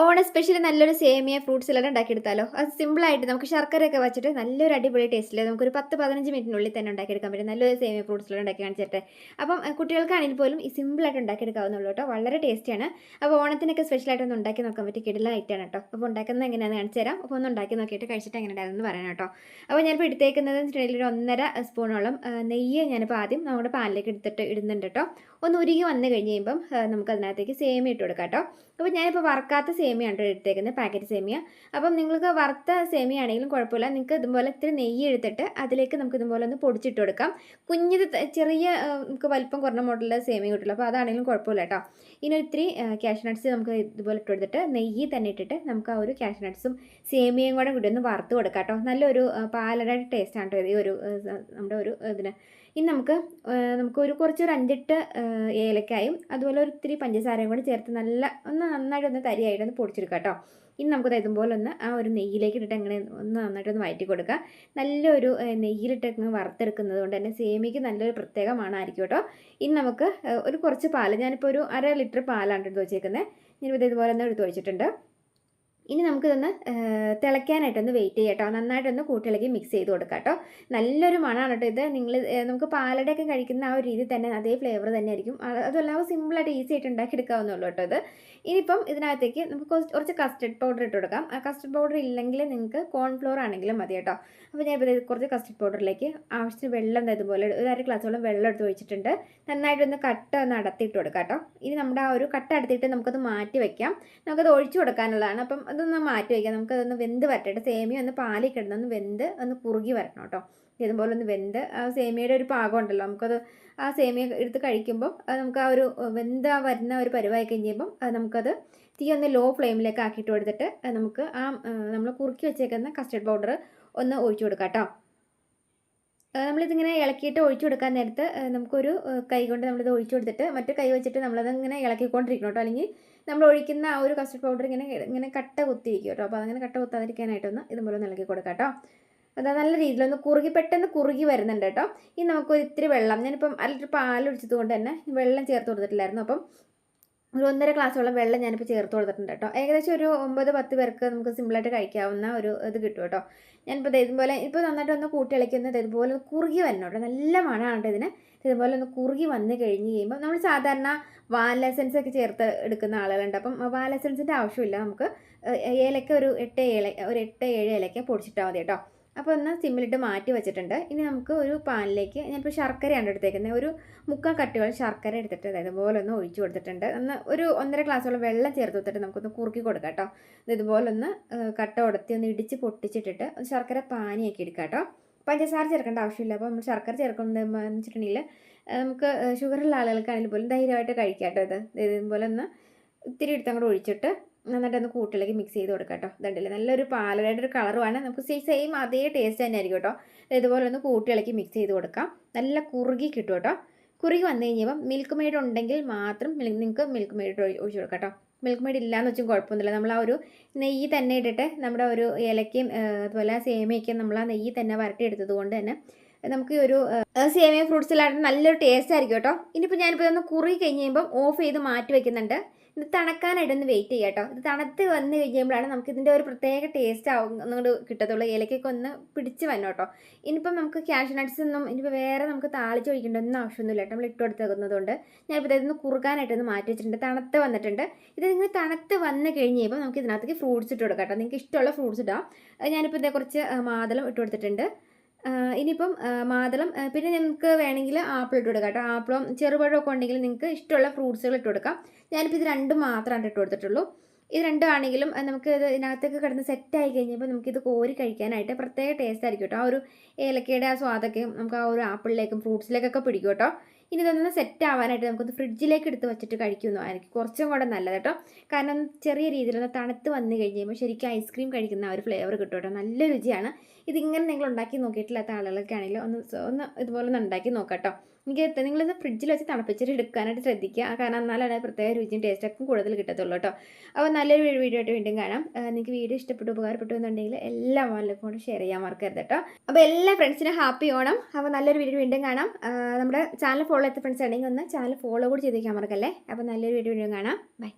ഓണ സ്പെഷ്യൽ നല്ലൊരു സേമിയ ഫ്രൂട്ട്സ് എല്ലാം ഉണ്ടാക്കിയെടുത്താലോ? അത് സിമ്പിളായിട്ട് നമുക്ക് ശർക്കരയൊക്കെ വെച്ചിട്ട് നല്ലൊരു അടിപൊളി ടേസ്റ്റിൽ നമുക്കൊരു പത്ത് പതിനഞ്ച് മിനിറ്റിനുള്ളിൽ തന്നെ ഉണ്ടാക്കിയെടുക്കാൻ പറ്റും. നല്ലൊരു സേമിയ ഫ്രൂട്ട്സ് എല്ലാം ഉണ്ടാക്കി കാണിച്ചിട്ട്. അപ്പം കുട്ടികൾക്കാണെങ്കിൽ പോലും ഈ സിമ്പിളായിട്ട് ഉണ്ടാക്കിയെടുക്കാവുന്നുള്ളൂ കേട്ടോ. വളരെ ടേസ്റ്റിയാണ് അപ്പോൾ ഓണത്തിനൊക്കെ സ്പെഷ്യലായിട്ട് ഒന്ന് ഉണ്ടാക്കി നോക്കാൻ പറ്റിയ കിടില ഐറ്റാണ് കേട്ടോ. അപ്പോൾ ഉണ്ടാക്കുന്നത് എങ്ങനെയാണെന്ന് കാണിച്ചു തരാം. അപ്പോൾ ഒന്ന് ഉണ്ടാക്കി നോക്കിയിട്ട് കഴിച്ചിട്ട് എങ്ങനെ ഉണ്ടായിരുന്നു പറയാം കേട്ടോ. അപ്പോൾ ഞാനിപ്പോൾ എടുത്തേക്കുന്നത് ഒരു ഒന്നര സ്പൂണോളം നെയ്യ് ഞാനിപ്പോൾ ആദ്യം നമ്മുടെ പാലിലേക്ക് എടുത്തിട്ട് ഇടുന്നുണ്ട് കേട്ടോ. ഒന്ന് ഉരുകി വന്നു കഴിഞ്ഞ് കഴിയുമ്പം നമുക്ക് അതിനകത്തേക്ക് സേമിയ ഇട്ട് കൊടുക്കാം കേട്ടോ. അപ്പോൾ ഞാനിപ്പോൾ വറുക്കാത്ത സേമിയാണ് എടുത്തേക്കുന്നത് പാക്കറ്റ് സേമിയ. അപ്പം നിങ്ങൾക്ക് വറുത്ത സേമിയാണെങ്കിലും കുഴപ്പമില്ല. നിങ്ങൾക്ക് ഇതുപോലെ ഇത്തിരി നെയ്യ് എടുത്തിട്ട് അതിലേക്ക് നമുക്ക് ഇതുപോലെ ഒന്ന് പൊടിച്ചിട്ട് കൊടുക്കാം. കുഞ്ഞത് ചെറിയ നമുക്ക് വലിപ്പം കുറഞ്ഞ മോഡലുള്ള സേമിയ കിട്ടുള്ളൂ അപ്പോൾ അതാണെങ്കിലും കുഴപ്പമില്ല കേട്ടോ. ഇനി ഒത്തിരി ക്യാഷ് നട്ട്സ് നമുക്ക് ഇതുപോലെ ഇട്ട് കൊടുത്തിട്ട് നെയ്യ് തന്നെ ഇട്ടിട്ട് നമുക്ക് ആ ഒരു ക്യാഷ് നട്ട്സും സേമിയയും കൂടെ കൂടി ഒന്ന് വറുത്ത് കൊടുക്കാം കേട്ടോ. നല്ലൊരു പാലട ടേസ്റ്റ് ആണ് കേട്ടോ ഈ ഒരു നമ്മുടെ ഒരു ഇതിന്. ഇനി നമുക്ക് നമുക്ക് ഒരു കുറച്ചൊരു അഞ്ചെട്ട് ആ, ഏലക്കായും അതുപോലെ ഒരു ഇത്തിരി പഞ്ചസാരയും കൂടി ചേർത്ത് നല്ല ഒന്ന് നന്നായിട്ട് ഒന്ന് തരിയായിട്ട് ഒന്ന് പൊടിച്ചെടുക്കാം കേട്ടോ. ഇനി നമുക്ക് ഇതുപോലെ ഒന്ന് ആ ഒരു നെയ്യിലേക്ക് ഇട്ടിട്ട് അങ്ങനെ ഒന്ന് നന്നായിട്ടൊന്ന് വയറ്റി കൊടുക്കുക. നല്ലൊരു നെയ്യിലിട്ട് അങ്ങ് വറുത്തെടുക്കുന്നത് കൊണ്ട് തന്നെ സേമിക്ക് നല്ലൊരു പ്രത്യേക മണമായിരിക്കും കേട്ടോ. ഇനി നമുക്ക് ഒരു കുറച്ച് പാൽ ഞാനിപ്പോൾ ഒരു അര ലിറ്റർ പാലാണ് എടുത്ത് വെച്ചേക്കുന്നത് ഞാനിപ്പോൾ ഇതുപോലെ ഒന്ന് എടുത്ത് വെച്ചിട്ടുണ്ട് ഇനി നമുക്കിതൊന്ന് തിളയ്ക്കാനായിട്ടൊന്ന് വെയിറ്റ് ചെയ്യാം കേട്ടോ നന്നായിട്ടൊന്ന് കൂട്ടിളക്കി മിക്സ് ചെയ്ത് കൊടുക്കാം കേട്ടോ നല്ലൊരു മണമാണ് കേട്ടോ ഇത് നിങ്ങൾ നമുക്ക് പാലടയൊക്കെ കഴിക്കുന്ന ആ ഒരു രീതി തന്നെ അതേ ഫ്ലേവർ തന്നെ ആയിരിക്കും. അത് അതുമല്ലാതെ സിമ്പിളായിട്ട് ഈസി ആയിട്ട് ഉണ്ടാക്കിയെടുക്കാവുന്നുള്ളൂ കേട്ടോ ഇത്. ഇനിയിപ്പം ഇതിനകത്തേക്ക് നമുക്ക് കുറച്ച് കസ്റ്റർഡ് പൗഡർ ഇട്ട് കൊടുക്കാം. ആ കസ്റ്റർഡ് പൗഡർ ഇല്ലെങ്കിൽ നിങ്ങൾക്ക് കോൺഫ്ലോർ ആണെങ്കിലും മതി കേട്ടോ അപ്പോൾ ഞാൻ ഇപ്പോൾ കുറച്ച് കസ്റ്റർഡ് പൗഡറിലേക്ക് ആവശ്യത്തിന് വെള്ളം ഇതുപോലെ ഒരു അര ഗ്ലാസോളം വെള്ളം എടുത്ത് ഒഴിച്ചിട്ടുണ്ട്. നന്നായിട്ടൊന്ന് കട്ട ഒന്ന് അടത്തിയിട്ട് കൊടുക്കാം കേട്ടോ ഇനി നമ്മുടെ ആ ഒരു കട്ട അടത്തിയിട്ട് നമുക്കത് മാറ്റി വയ്ക്കാം നമുക്കത് ഒഴിച്ചു കൊടുക്കാനുള്ളതാണ്. അപ്പം അതൊന്ന് മാറ്റി വയ്ക്കാം. നമുക്കതൊന്ന് വെന്ത് വരട്ടെ. സേമിയ ഒന്ന് പാലിൽ കിടന്നൊന്ന് വെന്ത് ഒന്ന് കുറുകി വരണം കേട്ടോ. ഇതുപോലെ ഒന്ന് വെന്ത്. ആ സേമിയയുടെ ഒരു പാകം ഉണ്ടല്ലോ. നമുക്കത് ആ സേമിയ എടുത്ത് കഴിക്കുമ്പോൾ നമുക്ക് ആ ഒരു വെന്ത് വരുന്ന ഒരു പരിവായി കഴിഞ്ഞപ്പം നമുക്കത് തീ ഒന്ന് ലോ ഫ്ലെയിമിലേക്ക് ആക്കിയിട്ട് കൊടുത്തിട്ട് നമുക്ക് ആ നമ്മൾ കുറുക്കി വെച്ചേക്കുന്ന കസ്റ്റർഡ് പൗഡർ ഒന്ന് ഒഴിച്ചു കൊടുക്കാം കേട്ടോ. നമ്മളിതിങ്ങനെ ഇളക്കിയിട്ട് ഒഴിച്ചു കൊടുക്കാൻ നേരത്ത് നമുക്കൊരു കൈ കൊണ്ട് നമ്മളിത് ഒഴിച്ചു കൊടുത്തിട്ട് മറ്റു കൈ വെച്ചിട്ട് നമ്മളത് ഇങ്ങനെ ഇളക്കിക്കൊണ്ടിരിക്കണം കേട്ടോ. അല്ലെങ്കിൽ നമ്മൾ ഒഴിക്കുന്ന ആ ഒരു കസ്റ്റർഡ് പൗഡർ ഇങ്ങനെ ഇങ്ങനെ കട്ട കുത്തിയിരിക്കും കേട്ടോ. അപ്പോൾ അതങ്ങനെ കട്ട കുത്താതിരിക്കാനായിട്ടൊന്ന് ഇതുപോലെ ഒന്ന് ഇളക്കി കൊടുക്കാം കേട്ടോ. അതാ നല്ല രീതിയിൽ ഒന്ന് കുറുകി പെട്ടെന്ന് കുറുകി വരുന്നുണ്ട് കേട്ടോ. ഈ നമുക്ക് ഒരു ഇത്തിരി വെള്ളം ഞാനിപ്പം പാൽ ഒഴിച്ചത് കൊണ്ട് തന്നെ വെള്ളം ചേർത്ത് കൊടുത്തിട്ടില്ലായിരുന്നു. അപ്പം ഒരു ഒന്നര ഗ്ലാസ്സോളം വെള്ളം ഞാനിപ്പോൾ ചേർത്ത് കൊടുത്തിട്ടുണ്ട് കേട്ടോ. ഏകദേശം ഒരു ഒമ്പത് പത്ത് പേർക്ക് നമുക്ക് സിമ്പിളായിട്ട് കഴിക്കാവുന്ന ഒരു ഇത് കിട്ടും കേട്ടോ. ഞാനിപ്പോൾ ഇതുപോലെ ഇപ്പോൾ നന്നായിട്ട് ഒന്ന് കൂട്ടി ഇളക്കുന്നത് ഇതുപോലെ ഒന്ന് കുറുകി വരണം കേട്ടോ. നല്ല മണമാണ് ഇതിന്. ഇതുപോലെ ഒന്ന് കുറുകി വന്ന് കഴിഞ്ഞ് കഴിയുമ്പോൾ നമ്മൾ സാധാരണ വാലസൻസ് ഒക്കെ ചേർത്ത് എടുക്കുന്ന ആളുകളുണ്ട്. അപ്പം വാലസൻസിന്റെ ആവശ്യമില്ല. നമുക്ക് ഏലക്ക ഒരു എട്ട് ഏല ഒരു എട്ട് ഏഴ് ഏലക്ക പൊടിച്ചിട്ടാൽ മതി കേട്ടോ. അപ്പോൾ ഒന്ന് സിമ്മിലിട്ട് മാറ്റി വെച്ചിട്ടുണ്ട്. ഇനി നമുക്ക് ഒരു പാനിലേക്ക് ഞാനിപ്പോൾ ശർക്കരയാണ് എടുത്തേക്കുന്നത്. ഒരു മുക്കാൽ കട്ടികൾ ശർക്കര എടുത്തിട്ട് അതായത് ഇതുപോലെ ഒന്ന് ഒഴിച്ചു കൊടുത്തിട്ടുണ്ട്. ഒന്ന് ഒരു ഒന്നര ഗ്ലാസ്സോളം വെള്ളം ചേർത്ത് കൊടുത്തിട്ട് നമുക്കൊന്ന് കുറുക്കി കൊടുക്കാം കേട്ടോ. ഇത് ഇതുപോലെ ഒന്ന് കട്ട ഉടത്തി ഒന്ന് ഇടിച്ച് പൊട്ടിച്ചിട്ടിട്ട് ശർക്കര പാനിയാക്കി എടുക്കാം കേട്ടോ. പഞ്ചസാര ചേർക്കേണ്ട ആവശ്യമില്ല. അപ്പോൾ നമ്മൾ ശർക്കര ചേർക്കുന്നത് വെച്ചിട്ടുണ്ടെങ്കിൽ നമുക്ക് ഷുഗറുള്ള ആളുകൾക്കാണെങ്കിൽ പോലും ധൈര്യമായിട്ട് കഴിക്കാം കേട്ടോ ഇത്. ഇതുപോലെ ഒന്ന് ഇത്തിരി എടുത്തങ്ങോട്ട് ഒഴിച്ചിട്ട് നന്നായിട്ട് ഒന്ന് കൂട്ടിലേക്ക് മിക്സ് ചെയ്ത് കൊടുക്കാം കേട്ടോ ഇതുണ്ടല്ലേ നല്ലൊരു പാലടയുടെ ഒരു കളറുമാണ് നമുക്ക് സെയിം അതേ ടേസ്റ്റ് തന്നെ ആയിരിക്കും കേട്ടോ ഇതുപോലെ ഒന്ന് കൂട്ടിളക്കി മിക്സ് ചെയ്ത് കൊടുക്കാം. നല്ല കുറുകി കിട്ടും കേട്ടോ കുറുകി വന്നു കഴിഞ്ഞപ്പം മിൽക്ക് മെയ്ഡ് ഉണ്ടെങ്കിൽ മാത്രം നിങ്ങൾക്ക് മിൽക്ക് മെയ്ഡ് ഒഴിച്ച് കൊടുക്കാം കേട്ടോ മിൽക്ക് മെയ്ഡ് ഇല്ലാന്ന് വെച്ചും കുഴപ്പമൊന്നുമില്ല. നമ്മൾ ആ ഒരു നെയ്യ് തന്നെ ഇട്ടിട്ട് നമ്മുടെ ഒരു ഏലക്കയും അതുപോലെ സേമിയയ്ക്കും നമ്മൾ ആ നെയ്യ് തന്നെ വരട്ടിയെടുത്തത് കൊണ്ട് തന്നെ നമുക്ക് ഒരു സേമിയ ഫ്രൂട്ട്സ് ഫ്രൂട്ട്സിലായിട്ട് നല്ലൊരു ടേസ്റ്റ് ആയിരിക്കും കേട്ടോ ഇനിയിപ്പോൾ ഞാനിപ്പോൾ ഇതൊന്ന് കുറുകി കഴിഞ്ഞ് കഴിയുമ്പം ഓഫ് ചെയ്ത് മാറ്റി വെക്കുന്നുണ്ട്. ഇത് തണക്കാനായിട്ടൊന്ന് വെയിറ്റ് ചെയ്യാം കേട്ടോ ഇത് തണുത്ത് വന്ന് കഴിയുമ്പോഴാണ് നമുക്ക് ഇതിന്റെ ഒരു പ്രത്യേക ടേസ്റ്റ് ആവുന്നത് കിട്ടത്തുള്ളൂ. ഏലക്കൊക്കെ ഒന്ന് പിടിച്ച് വന്നു കേട്ടോ ഇനിയിപ്പം നമുക്ക് ക്യാഷ് നട്ട്സ് ഒന്നും ഇനിയിപ്പോൾ വേറെ നമുക്ക് താളിച്ച് ഒഴിക്കേണ്ട ഒന്നും ആവശ്യമൊന്നുമില്ല കേട്ടോ നമ്മൾ ഇട്ട് കൊടുത്തേക്കുന്നതുകൊണ്ട് ഞാനിപ്പോൾ ഇതൊന്ന് കുറുക്കാനായിട്ടൊന്ന് മാറ്റി വെച്ചിട്ടുണ്ട്. തണുത്ത് വന്നിട്ടുണ്ട്. ഇത് നിങ്ങൾ തണുത്ത് വന്ന് കഴിഞ്ഞപ്പോൾ നമുക്ക് ഇതിനകത്തേക്ക് ഫ്രൂട്ട്സ് ഇട്ട് കൊടുക്കാം കേട്ടോ നിങ്ങൾക്ക് ഇഷ്ടമുള്ള ഫ്രൂട്ട്സ് ഇടാം. ഞാനിപ്പോൾ ഇതേ കുറച്ച് മാതളം ഇട്ട് കൊടുത്തിട്ടുണ്ട്. ഇനിയിപ്പം മാതളം പിന്നെ നിങ്ങൾക്ക് വേണമെങ്കിൽ ആപ്പിൾ ഇട്ട് കൊടുക്കാം കേട്ടോ. ആപ്പിളും ചെറുപഴമൊക്കെ ഉണ്ടെങ്കിൽ നിങ്ങൾക്ക് ഇഷ്ടമുള്ള ഫ്രൂട്ട്സുകൾ ഇട്ട് കൊടുക്കാം. ഞാനിപ്പോൾ ഇത് രണ്ടും മാത്രമാണ് ഇട്ട് കൊടുത്തിട്ടുള്ളൂ. ഇത് രണ്ടും ആണെങ്കിലും നമുക്ക് ഇത് ഇതിനകത്തൊക്കെ കിടന്ന് സെറ്റായി കഴിഞ്ഞപ്പോൾ നമുക്കിത് കോരി കഴിക്കാനായിട്ട് പ്രത്യേക ടേസ്റ്റ് ആയിരിക്കും കേട്ടോ. ആ ഒരു ഏലക്കയുടെ ആ സ്വാദൊക്കെ നമുക്ക് ആ ഒരു ആപ്പിളിലേക്കും ഫ്രൂട്ട്സിലേക്കൊക്കെ പിടിക്കും കേട്ടോ. ഇനി ഇതൊന്ന് സെറ്റ് ആവാനായിട്ട് നമുക്കൊന്ന് ഫ്രിഡ്ജിലേക്ക് എടുത്ത് വെച്ചിട്ട് കഴിക്കുന്നതായിരിക്കും കുറച്ചും കൂടെ നല്ലത് കേട്ടോ. കാരണം ചെറിയ രീതിയിലൊന്ന് തണുത്ത് വന്ന് കഴിയുമ്പോൾ ശരിക്കും ഐസ്ക്രീം കഴിക്കുന്ന ആ ഒരു ഫ്ലേവർ കിട്ടും കേട്ടോ. നല്ല രുചിയാണ്. ഇതിങ്ങനെ നിങ്ങൾ ഉണ്ടാക്കി നോക്കിയിട്ടില്ലാത്ത ആളുകളൊക്കെ ആണെങ്കിലും ഒന്ന് ഒന്ന് ഇതുപോലെ ഒന്ന് ഉണ്ടാക്കി നോക്കാം കേട്ടോ. എനിക്ക് നിങ്ങളിത് ഫ്രിഡ്ജിൽ വെച്ച് തണുപ്പിച്ചിട്ട് എടുക്കാനായിട്ട് ശ്രദ്ധിക്കുക. കാരണം എന്നാലാണ് പ്രത്യേക രുചിയും ടേസ്റ്റൊക്കെ കൂടുതൽ കിട്ടത്തുള്ളൂ കേട്ടോ. അപ്പോൾ നല്ലൊരു വീഡിയോ ആയിട്ട് വീണ്ടും കാണാം. നിങ്ങൾക്ക് വീഡിയോ ഇഷ്ടപ്പെട്ടു ഉപകാരപ്പെട്ടു എന്നുണ്ടെങ്കിൽ എല്ലാ ആളുകൾക്കും കൂടെ ഷെയർ ചെയ്യാൻ മറക്കരുത് കേട്ടോ. അപ്പോൾ എല്ലാ ഫ്രണ്ട്സിനും ഹാപ്പി ഓണം. അപ്പോൾ നല്ലൊരു വീഡിയോ വീണ്ടും കാണാം. നമ്മുടെ ചാനൽ ഫോളോ ചെയ്ത ഫ്രണ്ട്സ് ഉണ്ടെങ്കിൽ ഒന്ന് ചാനൽ ഫോളോ കൂടി ചെയ്തേക്കാൻ മറക്കല്ലേ? അപ്പോൾ നല്ലൊരു വീഡിയോ വീണ്ടും കാണാം. ബൈ